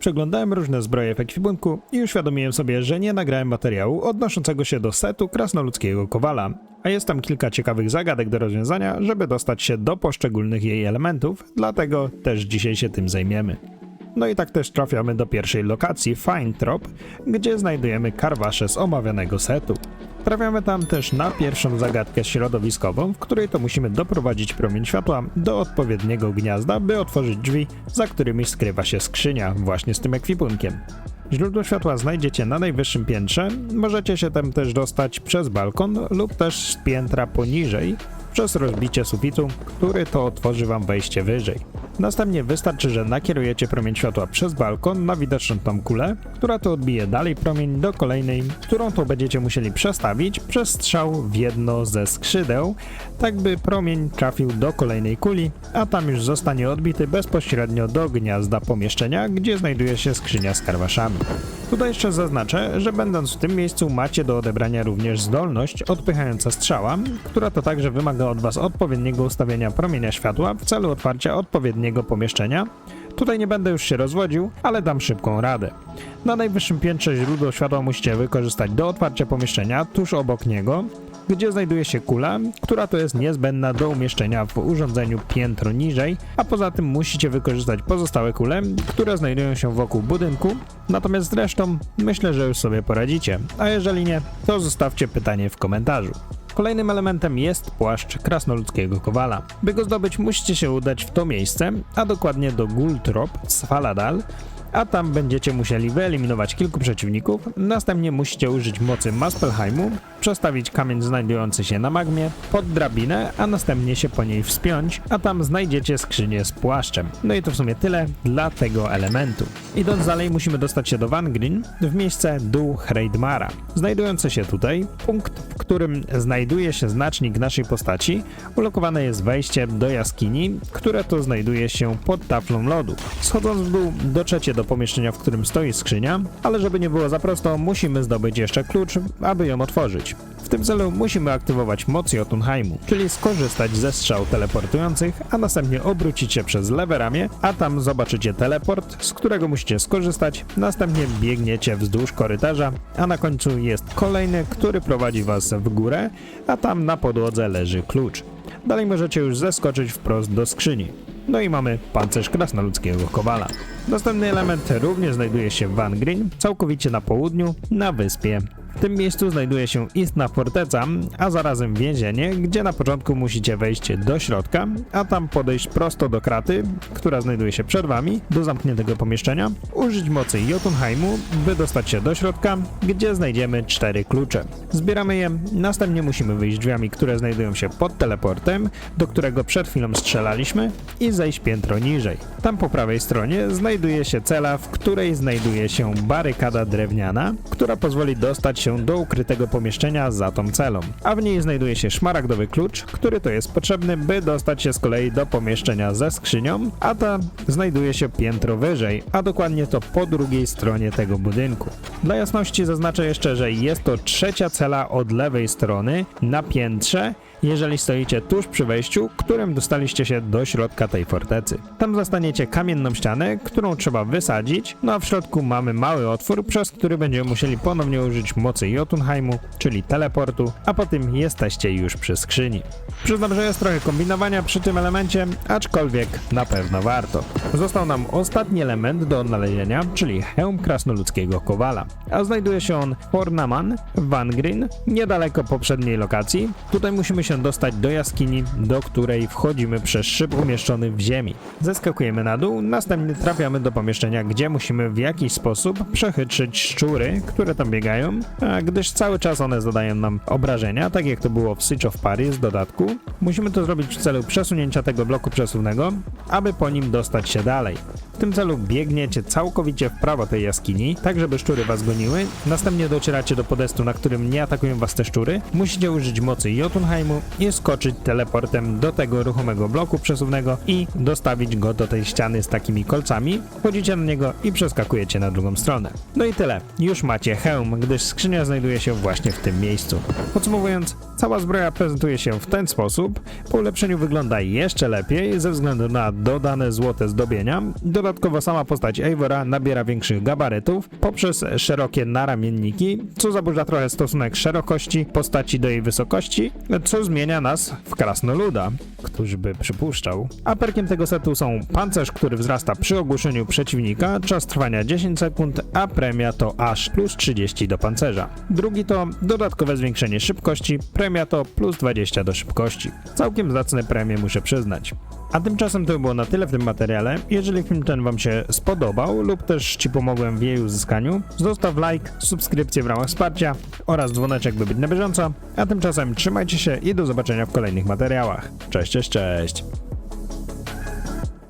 Przeglądałem różne zbroje w ekwipunku i uświadomiłem sobie, że nie nagrałem materiału odnoszącego się do setu krasnoludzkiego kowala, a jest tam kilka ciekawych zagadek do rozwiązania, żeby dostać się do poszczególnych jej elementów, dlatego też dzisiaj się tym zajmiemy. No i tak też trafiamy do pierwszej lokacji, Fine Trop, gdzie znajdujemy karwasze z omawianego setu. Trafiamy tam też na pierwszą zagadkę środowiskową, w której to musimy doprowadzić promień światła do odpowiedniego gniazda, by otworzyć drzwi, za którymi skrywa się skrzynia właśnie z tym ekwipunkiem. Źródło światła znajdziecie na najwyższym piętrze, możecie się tam też dostać przez balkon lub też z piętra poniżej, przez rozbicie sufitu, który to otworzy wam wejście wyżej. Następnie wystarczy, że nakierujecie promień światła przez balkon na widoczną tam kulę, która to odbije dalej promień do kolejnej, którą to będziecie musieli przestawić przez strzał w jedno ze skrzydeł, tak by promień trafił do kolejnej kuli, a tam już zostanie odbity bezpośrednio do gniazda pomieszczenia, gdzie znajduje się skrzynia z karwaszami. Tutaj jeszcze zaznaczę, że będąc w tym miejscu macie do odebrania również zdolność odpychająca strzała, która to także wymaga od Was odpowiedniego ustawienia promienia światła w celu otwarcia odpowiedniego pomieszczenia. Tutaj nie będę już się rozwodził, ale dam szybką radę. Na najwyższym piętrze źródło światła musicie wykorzystać do otwarcia pomieszczenia tuż obok niego, gdzie znajduje się kula, która to jest niezbędna do umieszczenia w urządzeniu piętro niżej, a poza tym musicie wykorzystać pozostałe kule, które znajdują się wokół budynku, natomiast zresztą myślę, że już sobie poradzicie, a jeżeli nie, to zostawcie pytanie w komentarzu. Kolejnym elementem jest płaszcz krasnoludzkiego kowala. By go zdobyć, musicie się udać w to miejsce, a dokładnie do Gultrop z Faladal, a tam będziecie musieli wyeliminować kilku przeciwników. Następnie musicie użyć mocy Muspelheimu, przestawić kamień znajdujący się na magmie pod drabinę, a następnie się po niej wspiąć, a tam znajdziecie skrzynię z płaszczem. No i to w sumie tyle dla tego elementu. Idąc dalej musimy dostać się do Van w miejsce dół Hreidmara. Znajdujący się tutaj punkt, w którym znajduje się znacznik naszej postaci, ulokowane jest wejście do jaskini, które to znajduje się pod taflą lodu. Schodząc w dół dotrzecie do pomieszczenia, w którym stoi skrzynia, ale żeby nie było za prosto, musimy zdobyć jeszcze klucz, aby ją otworzyć. W tym celu musimy aktywować moc Jotunheimu, czyli skorzystać ze strzał teleportujących, a następnie obrócić się przez lewe ramię, a tam zobaczycie teleport, z którego musicie skorzystać, następnie biegniecie wzdłuż korytarza, a na końcu jest kolejny, który prowadzi was w górę, a tam na podłodze leży klucz. Dalej możecie już zeskoczyć wprost do skrzyni. No i mamy pancerz krasnoludzkiego kowala. Następny element również znajduje się w Van całkowicie na południu, na wyspie. W tym miejscu znajduje się istna forteca, a zarazem więzienie, gdzie na początku musicie wejść do środka, a tam podejść prosto do kraty, która znajduje się przed wami, do zamkniętego pomieszczenia, użyć mocy Jotunheimu, by dostać się do środka, gdzie znajdziemy cztery klucze. Zbieramy je, następnie musimy wyjść drzwiami, które znajdują się pod teleportem, do którego przed chwilą strzelaliśmy i zejść piętro niżej. Tam po prawej stronie znajduje się cela, w której znajduje się barykada drewniana, która pozwoli dostać się do ukrytego pomieszczenia za tą celą. A w niej znajduje się szmaragdowy klucz, który to jest potrzebny, by dostać się z kolei do pomieszczenia ze skrzynią, a ta znajduje się piętro wyżej, a dokładnie to po drugiej stronie tego budynku. Dla jasności zaznaczę jeszcze, że jest to trzecia cela od lewej strony na piętrze, jeżeli stoicie tuż przy wejściu, którym dostaliście się do środka tej fortecy. Tam zastaniecie kamienną ścianę, którą trzeba wysadzić, no a w środku mamy mały otwór, przez który będziemy musieli ponownie użyć mocy Jotunheimu, czyli teleportu, a po tym jesteście już przy skrzyni. Przyznam, że jest trochę kombinowania przy tym elemencie, aczkolwiek na pewno warto. Został nam ostatni element do odnalezienia, czyli hełm krasnoludzkiego kowala, a znajduje się on w Ornaman w Van Green, niedaleko poprzedniej lokacji. Tutaj musimy się dostać do jaskini, do której wchodzimy przez szyb umieszczony w ziemi. Zeskakujemy na dół, następnie trafiamy do pomieszczenia, gdzie musimy w jakiś sposób przechytrzyć szczury, które tam biegają, gdyż cały czas one zadają nam obrażenia, tak jak to było w Siege of Paris w dodatku. Musimy to zrobić w celu przesunięcia tego bloku przesuwnego, aby po nim dostać się dalej. Tym celu biegniecie całkowicie w prawo tej jaskini, tak żeby szczury was goniły, następnie docieracie do podestu, na którym nie atakują was te szczury, musicie użyć mocy Jotunheimu i skoczyć teleportem do tego ruchomego bloku przesuwnego i dostawić go do tej ściany z takimi kolcami, wchodzicie na niego i przeskakujecie na drugą stronę. No i tyle, już macie hełm, gdyż skrzynia znajduje się właśnie w tym miejscu. Podsumowując, cała zbroja prezentuje się w ten sposób, po ulepszeniu wygląda jeszcze lepiej ze względu na dodane złote zdobienia, dodatkowo Dodatkowo sama postać Eivora nabiera większych gabarytów poprzez szerokie naramienniki, co zaburza trochę stosunek szerokości postaci do jej wysokości, co zmienia nas w krasnoluda. Któż by przypuszczał? A perkiem tego setu są pancerz, który wzrasta przy ogłuszeniu przeciwnika, czas trwania 10 sekund, a premia to aż plus 30 do pancerza. Drugi to dodatkowe zwiększenie szybkości, premia to plus 20 do szybkości. Całkiem zacne premie muszę przyznać. A tymczasem to było na tyle w tym materiale. Jeżeli film ten Wam się spodobał lub też Ci pomogłem w jej uzyskaniu, zostaw like, subskrypcję w ramach wsparcia oraz dzwoneczek, by być na bieżąco. A tymczasem trzymajcie się i do zobaczenia w kolejnych materiałach. Cześć, cześć, cześć!